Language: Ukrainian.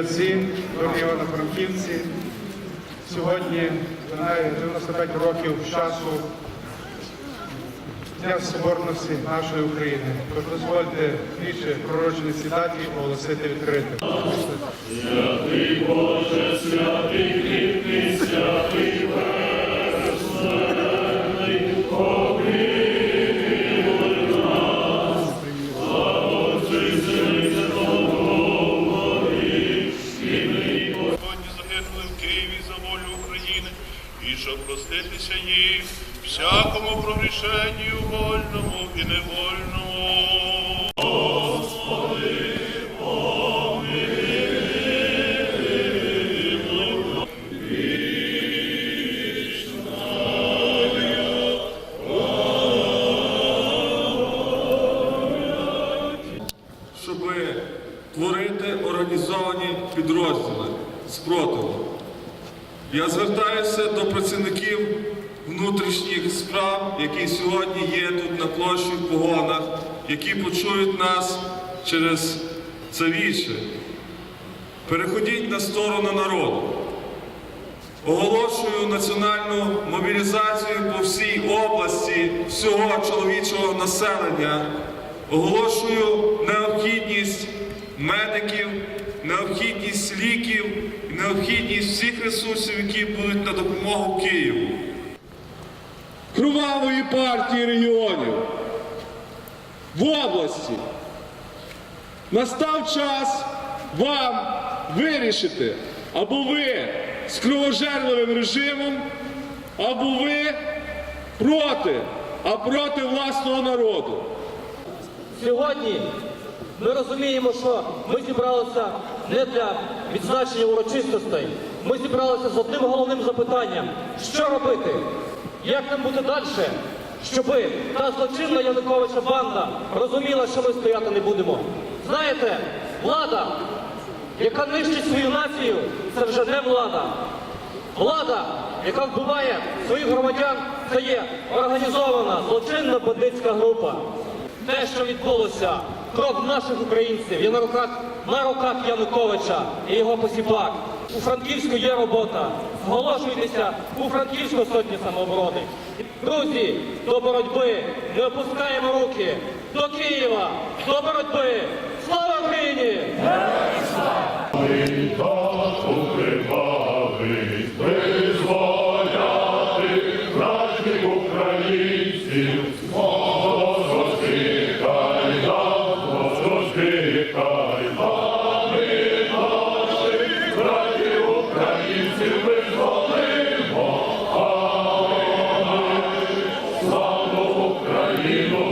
отці, дорогі Івано-Франківці, сьогодні минає 95 років часу Дня Соборності нашої України. Тож дозвольте пророчені ці даті оголосити відкритим. Сьогодні Києві за волю України, і щоб проститися їм, всякому прогрішенню вольному і невольному. щоб творити організовані підрозділи спротиву. Я звертаюся до працівників внутрішніх справ, які сьогодні є тут на площі в погонах, які почують нас через це віче. Переходіть на сторону народу. Оголошую національну мобілізацію по всій області всього чоловічого населення. Оголошую необхідність медиків, необхідність ліків, необхідність всіх ресурсів, які будуть на допомогу Києву. кровавої партії регіонів в області. Настав час вам вирішити, або ви з кровожерливим режимом, або ви проти, а проти власного народу. Сьогодні ми розуміємо, що ми зібралися не для відзначення урочистостей. Ми зібралися з одним головним запитанням: що робити? Як нам бути далі? Щоби та злочинна Януковича банда розуміла, що ми стояти не будемо. Знаєте, влада, яка нищить свою націю, це вже не влада. Влада, яка вбиває своїх громадян, це є організована злочинна бандитська група. Те, що відбулося, кров наших українців є на руках, на руках Януковича і його посіпак. У Франківську є робота. Зголошуйтеся у Франківську сотні самооборони. Друзі, до боротьби не опускаємо руки. До Києва, до боротьби. Слава Україні! Визволяти Lord.